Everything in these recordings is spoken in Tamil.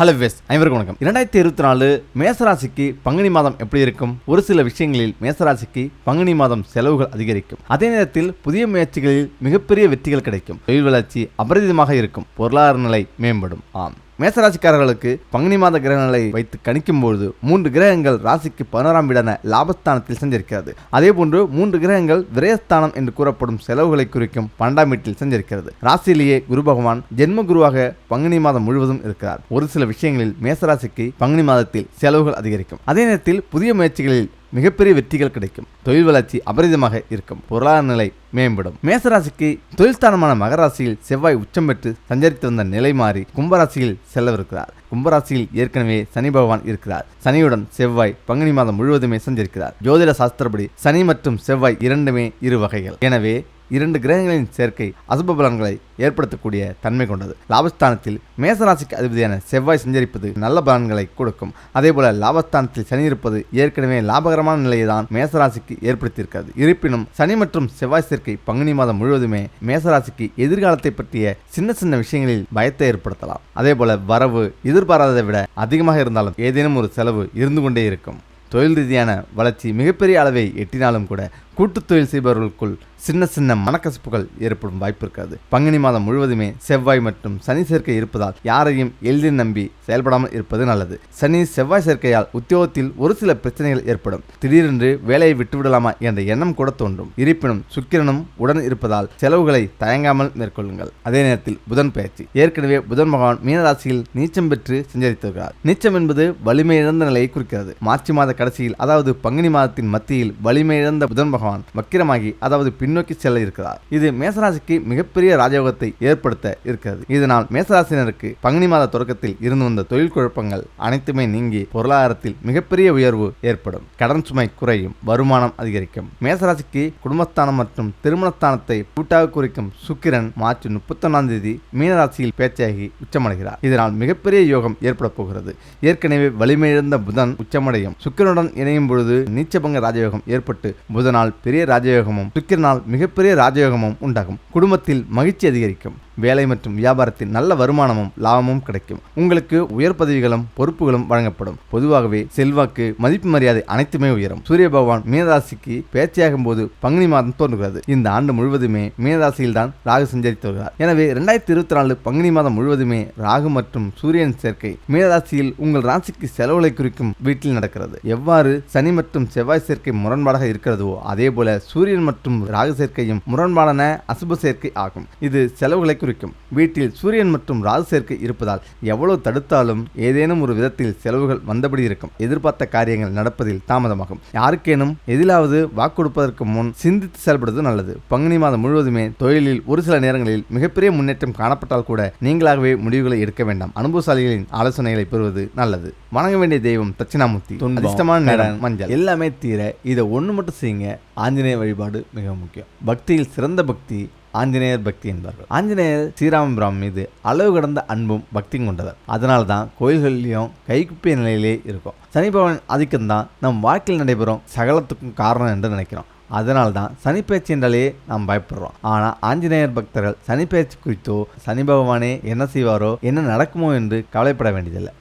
ஹலோ வெஸ் அனைவருக்கும் வணக்கம். இரண்டாயிரத்தி இருபத்தி நாலு மேசராசிக்கு பங்குனி மாதம் எப்படி இருக்கும்? ஒரு சில விஷயங்களில் மேசராசிக்கு பங்குனி மாதம் செலவுகள் அதிகரிக்கும். அதே நேரத்தில் புதிய முயற்சிகளில் மிகப்பெரிய வெற்றிகள் கிடைக்கும். தொழில் வளர்ச்சி அபரிதமாக இருக்கும். பொருளாதார நிலை மேம்படும். ஆம். மேசராசிக்காரர்களுக்கு பங்குனி மாத கிரகங்களை வைத்து கணிக்கும் பொழுது மூன்று கிரகங்கள் ராசிக்கு பதினோராம் வீடான லாபஸ்தானத்தில் செஞ்சிருக்கிறது அதே போன்று மூன்று கிரகங்கள் விரயஸ்தானம் என்று கூறப்படும் செலவுகளை குறிக்கும் பன்னெண்டாம் வீட்டில் செஞ்சிருக்கிறது ராசியிலேயே குரு பகவான் ஜென்ம குருவாக பங்குனி மாதம் முழுவதும் இருக்கிறார். ஒரு சில விஷயங்களில் மேசராசிக்கு பங்குனி மாதத்தில் செலவுகள் அதிகரிக்கும். அதே நேரத்தில் புதிய முயற்சிகளில் மிகப்பெரிய வெற்றிகள் கிடைக்கும். தொழில் வளர்ச்சி அபரிதமாக இருக்கும். பொருளாதார நிலை மேம்படும். மேசராசிக்கு தொழில்ஸ்தானமான மகராசியில் செவ்வாய் உச்சம் பெற்று சஞ்சரித்து வந்த நிலை மாறி கும்பராசியில் செல்லவிருக்கிறார். கும்பராசியில் ஏற்கனவே சனி பகவான் இருக்கிறார். சனியுடன் செவ்வாய் பங்குனி மாதம் முழுவதுமே சஞ்சரிக்கிறார். ஜோதிட சாஸ்திரப்படி சனி மற்றும் செவ்வாய் இரண்டுமே இரு வகைகள். எனவே இரண்டு கிரகங்களின் சேர்க்கை அசுப பலன்களை ஏற்படுத்தக்கூடிய தன்மை கொண்டது. லாபஸ்தானத்தில் மேசராசிக்கு அதிபதியான செவ்வாய் சஞ்சரிப்பது நல்ல பலன்களை கொடுக்கும். அதேபோல லாபஸ்தானத்தில் சனி இருப்பது ஏற்கனவே லாபகரமான நிலையை தான் மேசராசிக்கு ஏற்படுத்தியிருக்கிறது. இருப்பினும் சனி மற்றும் செவ்வாய் சேர்க்கை பங்குனி மாதம் முழுவதுமே மேசராசிக்கு எதிர்காலத்தை பற்றிய சின்ன சின்ன விஷயங்களில் பயத்தை ஏற்படுத்தலாம். அதேபோல வரவு எதிர்பாராததை விட அதிகமாக இருந்தாலும் ஏதேனும் ஒரு செலவு இருந்து கொண்டே இருக்கும். தொழில் ரீதியான வளர்ச்சி மிகப்பெரிய அளவை எட்டினாலும் கூட கூட்டு தொழில் செய்பவர்களுக்குள் சின்ன சின்ன மனக்கசப்புகள் ஏற்படும் வாய்ப்பு இருக்காது. பங்குனி மாதம் முழுவதுமே செவ்வாய் மற்றும் சனி சேர்க்கை இருப்பதால் யாரையும் எளிதில் நம்பி செயல்படாமல் இருப்பது நல்லது. சனி செவ்வாய் சேர்க்கையால் உத்தியோகத்தில் ஒரு சில பிரச்சனைகள் ஏற்படும். திடீரென்று வேலையை விட்டுவிடலாமா என்ற எண்ணம் கூட தோன்றும். இருப்பினும் சுக்கிரனும் உடன் இருப்பதால் செலவுகளை தயங்காமல் மேற்கொள்ளுங்கள். அதே நேரத்தில் புதன் பயிற்சி ஏற்கனவே புதன் பகவான் மீனராசியில் நீச்சம் பெற்று சஞ்சரித்திருக்கிறார் நீச்சம் என்பது வலிமை இழந்த நிலையை குறிக்கிறது. மார்ச் மாத கடைசியில் அதாவது பங்குனி மாதத்தின் மத்தியில் வலிமை இழந்த புதன் பகவான் வக்கிரமாகி அதாவது பின்னோக்கி செல்ல இருக்கிறார். இது மேசராசிக்கு மிகப்பெரிய ராஜயோகத்தை ஏற்படுத்த இருக்கிறது. இதனால் மேசராசினருக்கு பங்குனி மாத தொடக்கத்தில் இருந்து வந்த தொழில் குழப்பங்கள் அனைத்துமே நீங்கி பொருளாதாரத்தில் மிகப்பெரிய உயர்வு ஏற்படும். கடன் சுமை குறையும் வருமானம் அதிகரிக்கும். மேசராசிக்கு குடும்பஸ்தானம் மற்றும் திருமணஸ்தானத்தை கூட்டாக குறிக்கும் சுக்கிரன் மார்ச் முப்பத்தொன்னாம் தேதி மீனராசியில் பேச்சாகி உச்சமடைகிறார். இதனால் மிகப்பெரிய யோகம் ஏற்பட போகிறது. ஏற்கனவே வலிமையிழந்த புதன் உச்சமடையும். சுக்கிரனுடன் இணையும் பொழுது நீச்சபங்க ராஜயோகம் ஏற்பட்டு புதனால் பெரிய ராஜயோகமும் சுக்கிரனால் மிகப்பெரிய ராஜயோகமும் உண்டாகும். குடும்பத்தில் மகிழ்ச்சி அதிகரிக்கும். வேலை மற்றும் வியாபாரத்தில் நல்ல வருமானமும் லாபமும் கிடைக்கும். உங்களுக்கு உயர் பதவிகளும் பொறுப்புகளும் வழங்கப்படும். பொதுவாகவே செல்வாக்கு மதிப்பு மரியாதை அனைத்துமே உயரும். சூரிய பகவான் மீனராசிக்கு பேச்சையாகும் போது பங்குனி மாதம் தோன்றுகிறது. இந்த ஆண்டு முழுவதுமே மீனராசியில் தான் ராகு சஞ்சரித்து வருகிறார். எனவே இரண்டாயிரத்தி இருபத்தி நாலு பங்குனி மாதம் முழுவதுமே ராகு மற்றும் சூரியன் சேர்க்கை மீனராசியில் உங்கள் ராசிக்கு செலவுகளை குறிக்கும் வீட்டில் நடக்கிறது. எவ்வாறு சனி மற்றும் செவ்வாய் சேர்க்கை முரண்பாடாக இருக்கிறதோ அதே போல சூரியன் மற்றும் ராகு சேர்க்கையும் முரண்பாடான அசுப சேர்க்கை ஆகும். இது செலவுகளை குறிக்கும் வீட்டில் சூரியன் மற்றும் ராகு சேர்க்கை இருப்பதால் எவ்வளவு தடுத்தாலும் ஏதேனும் ஒரு விதத்தில் செலவுகள் வந்தபடி இருக்கும். எதிர்பார்த்த காரியங்கள் நடப்பதில் தாமதமாகும். யாருக்கேனும் எதிலாவது வாக்கு கொடுப்பதற்கு முன் சிந்தித்து செயல்படுவது நல்லது. பங்குனி மாதம் முழுவதுமே தொழிலில் ஒரு சில நேரங்களில் மிகப்பெரிய முன்னேற்றம் காணப்பட்டால் கூட நீங்களாகவே முடிவுகளை எடுக்க வேண்டாம். அனுபவசாலிகளின் ஆலோசனைகளை பெறுவது நல்லது. வணங்க வேண்டிய தெய்வம் தட்சிணாமூர்த்தி. அதிர்ஷ்டமான நிறம் மஞ்சள். எல்லாமே தீர இதை ஒன்று மட்டும் செய்யுங்க. ஆஞ்சநேய வழிபாடு மிக முக்கியம். பக்தியில் சிறந்த பக்தி ஆஞ்சநேயர் பக்தி என்பார்கள். ஆஞ்சநேயர் ஸ்ரீராமபுரம் மீது அளவு கடந்த அன்பும் பக்தியும் கொண்டவர். அதனால தான் கோயில்கள்லையும் கைக்குப்பிய நிலையிலே இருக்கும். சனி பகவான் ஆதிக்கம் தான் நம் வாழ்க்கையில் நடைபெறும் சகலத்துக்கும் காரணம் என்று நினைக்கிறோம். அதனால் தான் சனிப்பயிற்சி என்றாலே நாம் பயப்படுறோம். ஆனால் ஆஞ்சநேயர் பக்தர்கள் சனிப்பயிற்சி குறித்தோ சனி பகவானே என்ன செய்வாரோ என்ன நடக்குமோ என்று கவலைப்பட வேண்டியதில்லை.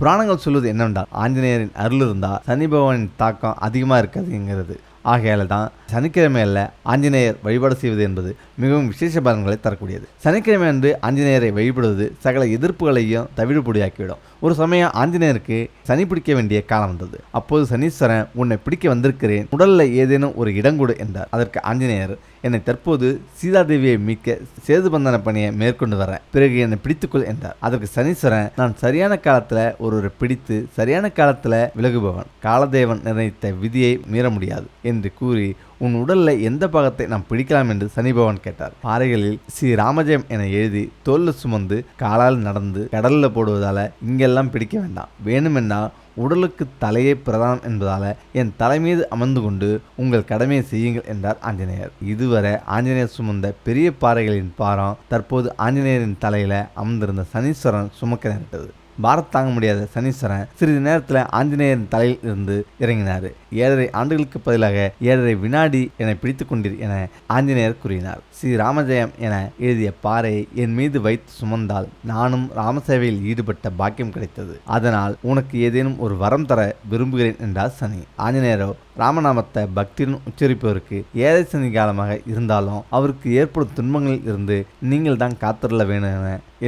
புராணங்கள் சொல்வது என்னவென்றால் ஆஞ்சநேயரின் அருள் இருந்தால் சனி பகவானின் தாக்கம் அதிகமாக இருக்காதுங்கிறது ஆகையால தான் சனிக்கிழமையில் ஆஞ்சநேயர் வழிபாடு செய்வது என்பது மிகவும் விசேஷ பலன்களை தரக்கூடியது. சனிக்கிழமை அன்று ஆஞ்சநேயரை வழிபடுவது சகல எதிர்ப்புகளையும் தவிடுபொடியாக்கிவிடும். ஒரு சமயம் ஆஞ்சநேயருக்கு சனி பிடிக்க வேண்டிய காலம் வந்தது. அப்போது சனீஸ்வரன் உன்னை பிடிக்க வந்திருக்கிறேன். உடலில் ஏதேனும் ஒரு இடம் கொடு என்றார். அதற்கு ஆஞ்சநேயர் என்னை தற்போது சீதாதேவியை மீட்க சேதுபந்தன பணியை மேற்கொண்டு வரேன் பிறகு என்னை பிடித்துக்கொள் என்றார். அதற்கு சனீஸ்வரன் நான் சரியான காலத்தில் ஒருவரை பிடித்து சரியான காலத்தில் விலகுபவன். காலதேவன் நிர்ணயித்த விதியை மீற முடியாது. என்று கூறி உன் உடலில் எந்த பாகத்தை நாம் பிடிக்கலாம்? என்று சனி பகவான் கேட்டார். பாறைகளில் ஸ்ரீ ராமஜெயம் என எழுதி தோல்ல சுமந்து காலால் நடந்து கடலில் போடுவதால் இங்கெல்லாம் பிடிக்க வேண்டாம். வேணுமென்னா உடலுக்கு தலையே பிரதானம் என்பதால் என் தலை மீது அமர்ந்து கொண்டு உங்கள் கடமையை செய்யுங்கள் என்றார் ஆஞ்சநேயர். இதுவரை ஆஞ்சநேயர் சுமந்த பெரிய பாறைகளின் பாரம் தற்போது ஆஞ்சநேயரின் தலையில் அமர்ந்திருந்த சனீஸ்வரன் சுமக்க நேரிட்டது. பாரத் தாங்க முடியாத சனீஸ்வரன் சிறிது நேரத்தில் ஆஞ்சநேயரின் தலையில் இருந்து இறங்கினார். ஏழரை ஆண்டுகளுக்கு பதிலாக ஏழரை வினாடி என பிடித்து கொண்டீர் என ஆஞ்சநேயர் கூறினார். ஸ்ரீ ராமஜெயம் என எழுதிய பாறை என் மீது வைத்து சுமந்தால் நானும் ராமசேவையில் ஈடுபட்ட பாக்கியம் கிடைத்தது. அதனால் உனக்கு ஏதேனும் ஒரு வரம் தர விரும்புகிறேன் என்றார் சனி. ஆஞ்சநேயரோ ராமநாமத்தை பக்தியுடன் உச்சரிப்பவருக்கு ஏழை சனி காலமாக இருந்தாலும் அவருக்கு ஏற்படும் துன்பங்களில் இருந்து நீங்கள் தான் காத்திருள்ள வேணும்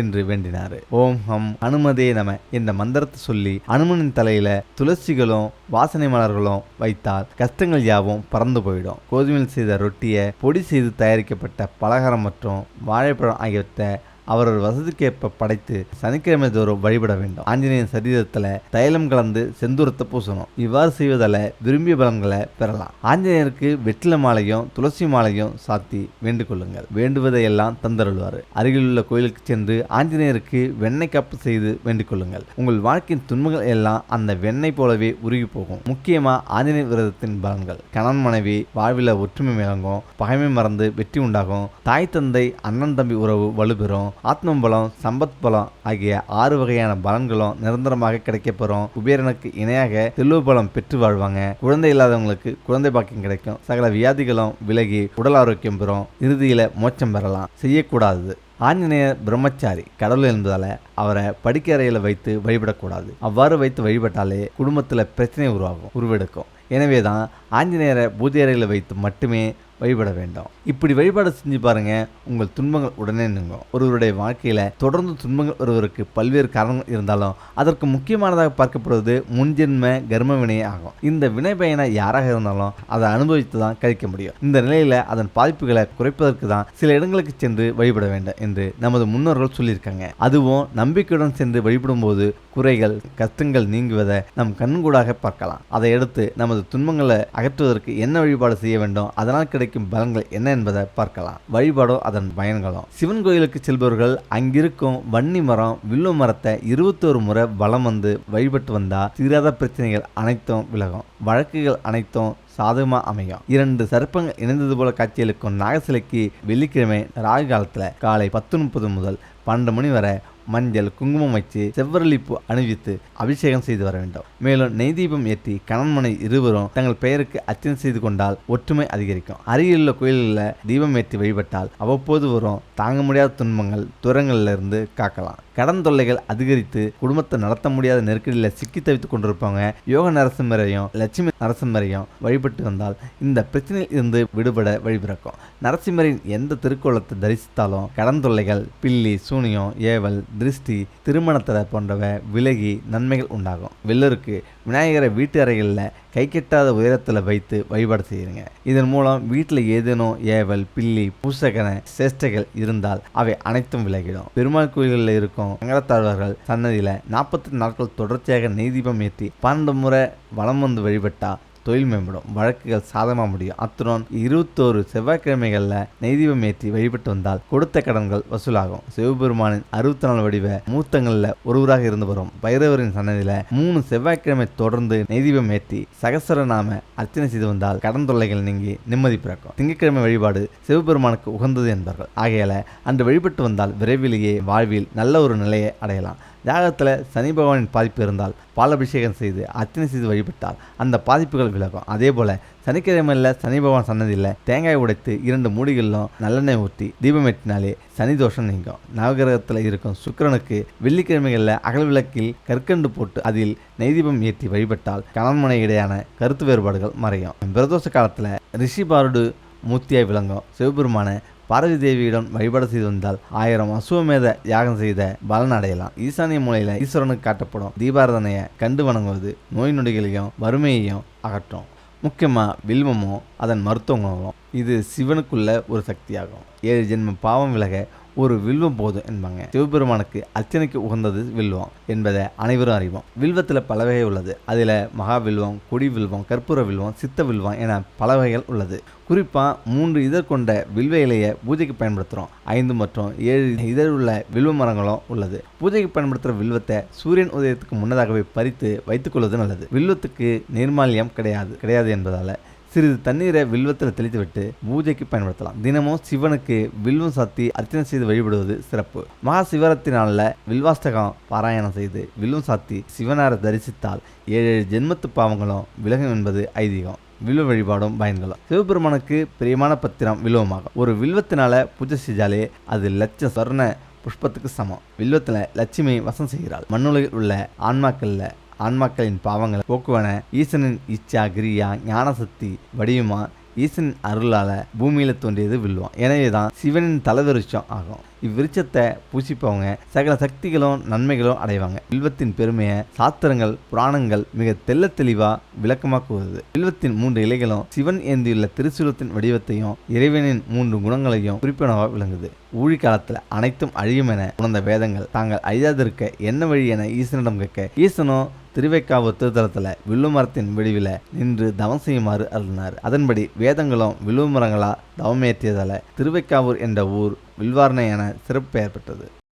என்று வேண்டினார். ஓம் ஹம் அனுமதே நம இந்த மந்திரத்தை சொல்லி அனுமனின் தலையில துளசிகளும் வாசனை மலர்களும் வைத்தால் கஷ்டங்கள் யாவும் பறந்து போயிடும். கோதுமையில் செய்த ரொட்டியை பொடி செய்து தயாரிக்கப்பட்ட பலகாரம் மற்றும் வாழைப்பழம் ஆகியவற்றை அவரவர் வசதிக்கேற்ப படைத்து சனிக்கிழமை தோறும் வழிபட வேண்டும். ஆஞ்சநேயன் சரீரத்தில் தைலம் கலந்து செந்தூரத்தை பூசணும். இவ்வாறு செய்வதால் விரும்பிய பலன்களை பெறலாம். ஆஞ்சநேயருக்கு வெற்றில மாலையும் துளசி மாலையும் சாத்தி வேண்டிக் கொள்ளுங்கள். வேண்டுவதை எல்லாம் தந்தருள்வார். அருகிலுள்ள கோயிலுக்கு சென்று ஆஞ்சநேயருக்கு வெண்ணெய் கப்பு செய்து வேண்டிக் கொள்ளுங்கள். உங்கள் வாழ்க்கையின் துன்பங்கள் எல்லாம் அந்த வெண்ணெய் போலவே உருகி போகும். முக்கியமாக ஆஞ்சநேயர் விரதத்தின் பலன்கள். கணவன் மனைவி வாழ்வில் ஒற்றுமை விளங்கும். பகைமை மறந்து வெற்றி உண்டாகும். தாய் தந்தை அண்ணன் தம்பி உறவு வலுப்பெறும் ஆத்ம பலம் சம்பத் பலம் ஆகிய ஆறு வகையான பலன்களும் நிரந்தரமாக கிடைக்கப்பெறும். குபேரனுக்கு இணையாக செல்வ பலம் பெற்று வாழ்வாங்க. குழந்தை இல்லாதவங்களுக்கு குழந்தை பாக்கியம் கிடைக்கும். சகல வியாதிகளும் விலகி உடல் ஆரோக்கியம் பெறும். இறுதியில மோட்சம் பெறலாம். செய்யக்கூடாது. ஆஞ்சநேயர் பிரம்மச்சாரி கடவுள் என்பதால அவரை படிக்க அறையில் வைத்து வழிபடக்கூடாது. அவ்வாறு வைத்து வழிபட்டாலே குடும்பத்தில் பிரச்சனை உருவாகும் உருவெடுக்கும். எனவே தான் ஆஞ்சநேயரை பூஜை அறையில் வைத்து மட்டுமே வழிபட வேண்டும். இப்படி வழிபாடு செஞ்சு பாருங்க உங்கள் துன்பங்கள் உடனே நீங்கும். ஒருவருடைய வாழ்க்கையில தொடர்ந்து துன்பங்கள் ஒருவருக்கு பல்வேறு காரணங்கள் இருந்தாலும் அதற்கு முக்கியமானதாக பார்க்கப்படுவது முன்ஜென்ம கர்ம வினையே ஆகும். இந்த வினை பயனை யாராக இருந்தாலும் அதை அனுபவித்து தான் கழிக்க முடியும். இந்த நிலையில அதன் பாதிப்புகளை குறைப்பதற்கு தான் சில இடங்களுக்கு சென்று வழிபட வேண்டும் என்று நமது முன்னோர்கள் சொல்லியிருக்காங்க. அதுவும் நம்பிக்கையுடன் சென்று வழிபடும் போது குறைகள் கஷ்டங்கள் நீங்குவதை நம் கண்கூடாக பார்க்கலாம். அதை அடுத்து நமது துன்பங்களை அகற்றுவதற்கு என்ன வழிபாடு செய்ய வேண்டும்? அதனால் கிடைக்கும் பலன்கள் என்ன என்பதை பார்க்கலாம். வழிபாடும் அதன் பயன்களும் சிவன் கோயிலுக்கு செல்பவர்கள் அங்கிருக்கும் வன்னி மரம் வில்லு மரத்தை இருபத்தோரு முறை வலம் வந்து வழிபட்டு வந்தால் தீராத பிரச்சனைகள் அனைத்தும் விலகும். வழக்குகள் அனைத்தும் சாதகமாக அமையும். இரண்டு சர்ப்பங்கள் இணைந்தது போல காட்சியளிக்கும் நாகசிலைக்கு வெள்ளிக்கிழமை ராகு காலத்தில் காலை பத்து முப்பது முதல் பன்னெண்டு மணி வரை மஞ்சள் குங்குமம் வச்சு செவ்வரளிப்பு அணிவித்து அபிஷேகம் செய்து வர வேண்டும். மேலும் நெய் தீபம் ஏற்றி கணன்மனை இருவரும் தங்கள் பெயருக்கு அர்ச்சனை செய்து கொண்டால் ஒற்றுமை அதிகரிக்கும். அருகிலுள்ள கோயில்களில் தீபம் ஏற்றி வழிபட்டால் அவ்வப்போது வரும் தாங்க முடியாத துன்பங்கள் துரங்களிலிருந்து காக்கலாம். கடன் தொல்லைகள் அதிகரித்து குடும்பத்தை நடத்த முடியாத நெருக்கடியில் சிக்கி தவித்துக் கொண்டிருப்பவங்க யோக நரசிம்மரையும் லட்சுமி நரசிம்மரையும் வழிபட்டு வந்தால் இந்த பிரச்சனையில் இருந்து விடுபட வழிபிறக்கும் நரசிம்மரின் எந்த திருக்கோலத்தை தரிசித்தாலும் கடன் தொல்லைகள் பில்லி சூனியம் ஏவல் திருஷ்டி திருமணத்தடை போன்றவை விலகி நன்மைகள் உண்டாகும். வெள்ளருக்கு விநாயகரை வீட்டு அறைகளில் கை கெட்டாத உயரத்தில் வைத்து வழிபாடு செய்யுங்க. இதன் மூலம் வீட்டில் ஏதேனும் ஏவல் பில்லி பூசகன சேஷ்டைகள் இருந்தால் அவை அனைத்தும் விலகிடும். பெருமாள் கோயில்களில் இருக்கும் சங்கரத்தாழ்வார்கள் சன்னதியில் நாற்பத்தி நாட்கள் தொடர்ச்சியாக நெய் தீபம் ஏற்றி பன்னெண்டு முறை வலம் வந்து வழிபட்டால் தொழில் மேம்படும் வழக்குகள் சாதமாக முடியும். அத்துடன் இருபத்தோரு செவ்வாய்க்கிழமைகளில் நெய்தீபம் ஏற்றி வழிபட்டு வந்தால் கொடுத்த கடன்கள் வசூலாகும். சிவபெருமானின் அறுபத்தி நாலு வடிவ மூர்த்தங்களில் ஒருவராக இருந்து வரும் பைரவரின் சன்னதியில் மூணு செவ்வாய்க்கிழமை தொடர்ந்து நெய்தீபம் ஏற்றி சகசரநாம அர்ச்சனை செய்து வந்தால் கடன் தொல்லைகள் நீங்கி நிம்மதி பிறக்கும். திங்கட்கிழமை வழிபாடு சிவபெருமானுக்கு உகந்தது என்பார்கள். ஆகையால அன்று வழிபட்டு வந்தால் விரைவிலேயே வாழ்வில் நல்ல ஒரு நிலையை அடையலாம். யாகத்தில் சனி பகவானின் பாதிப்பு இருந்தால் பாலபிஷேகம் செய்து அர்ச்சனை செய்து வழிபட்டால் அந்த பாதிப்புகள் விலகும். அதே போல் சனிக்கிழமையில் சனி பகவான் சன்னதியில் தேங்காய் உடைத்து இரண்டு மூடிகளிலும் நல்லெண்ணெய் ஊற்றி தீபம் ஏற்றினாலே சனி தோஷம் நீங்கும். நவகிரகத்தில் இருக்கும் சுக்கிரனுக்கு வெள்ளிக்கிழமைகளில் அகல் விளக்கில் கற்கண்டு போட்டு அதில் நெய்தீபம் ஏற்றி வழிபட்டால் கணவன்மனை இடையான கருத்து வேறுபாடுகள் மறையும். பிரதோஷ காலத்தில் ரிஷி பாருடு மூர்த்தியாய் விளங்கும். சிவபெருமான பார்வதி தேவியிடம் வழிபாடு செய்து வந்தால் ஆயிரம் அசுவமேத யாகம் செய்த பலன் அடையலாம். ஈசானிய மூலையில ஈஸ்வரனுக்கு காட்டப்படும் தீபாரதனையை கண்டு வணங்குவது நோய் நொடிகளையும் வறுமையையும் அகற்றும். முக்கியமாக வில்வமும் அதன் மருத்துவ குணங்களும். இது சிவனுக்குள்ள ஒரு சக்தியாகும். ஏழு ஜென்ம பாவம் விலக ஒரு வில்வம் போதும் என்பாங்க. சிவபெருமானுக்கு அர்ச்சனைக்கு உகந்தது வில்வம் என்பதை அனைவரும் அறிவோம். வில்வத்தில் பல வகை உள்ளது. அதில் மகா வில்வம் கொடி வில்வம் கற்பூர வில்வம் சித்த வில்வம் என பல வகைகள் உள்ளது. குறிப்பாக மூன்று இதழ் கொண்ட வில்வ இலையை பூஜைக்கு பயன்படுத்துகிறோம் ஐந்து மற்றும் ஏழு இதழ் உள்ள வில்வ மரங்களும் உள்ளது. பூஜைக்கு பயன்படுத்துகிற வில்வத்தை சூரியன் உதயத்துக்கு முன்னதாகவே பறித்து வைத்துக்கொள்வது நல்லது. வில்வத்துக்கு நிர்மாலியம் கிடையாது கிடையாது என்பதால் சிறிது தண்ணீரை வில்வத்தில் தெளித்துவிட்டு பூஜைக்கு பயன்படுத்தலாம். தினமும் சிவனுக்கு வில்வம் சாத்தி அர்ச்சனை செய்து வழிபடுவது சிறப்பு. மகா சிவராத்திரி நாளில் வில்வாஷ்டகம் பாராயணம் செய்து வில்வம் சாத்தி சிவனாரை தரிசித்தால் ஏழு ஏழு ஜென்மத்து பாவங்களும் விலகும் என்பது ஐதீகம். வில்வ வழிபாடும் பயன்களும். சிவபெருமானுக்கு பிரியமான பத்திரம் வில்வமாகும். ஒரு வில்வத்தினால பூஜை செஞ்சாலே அது லட்ச சொர்ண புஷ்பத்துக்கு சமம். வில்வத்தில் லட்சுமி வசம் செய்கிறாள். மண்ணுலகில் உள்ள ஆன்மாக்கள்ல ஆன்மாக்களின் பாவங்களை போக்குவன ஈசனின் இச்சா கிரியா ஞானசக்தி வடிவமா ஈசனின் அருளால் பூமியில் தோன்றியது வில்வம் எனவே தான் சிவனின் தலைவிருச்சம் ஆகும். இவ்விருச்சத்தை பூசிப்பவங்க சகல சக்திகளும் நன்மைகளும் அடைவாங்க. வில்வத்தின் பெருமையை சாஸ்திரங்கள் புராணங்கள் மிக தெல்ல தெளிவாக விளக்கமாக கூறுது வில்வத்தின் மூன்று இலைகளும் சிவன் ஏந்தியுள்ள திருசூலத்தின் வடிவத்தையும் இறைவனின் மூன்று குணங்களையும் குறிப்பினவாக விளங்குது. ஊழி காலத்தில் அனைத்தும் அழியும் என உணர்ந்த வேதங்கள் தாங்கள் அழியாதிருக்க என்ன வழி என ஈசனிடம் கேட்க ஈசனோ திருவைக்காவூர் திருத்தலத்தில் வில்லுமரத்தின் விடிவில் நின்று தவம் செய்யுமாறு அருளினார். அதன்படி வேதங்களும் வில்லுமரங்களா தவமேற்றியதால திருவைக்காவூர் என்ற ஊர் வில்வார்ணை என சிறப்பு பெயர் பெற்றது.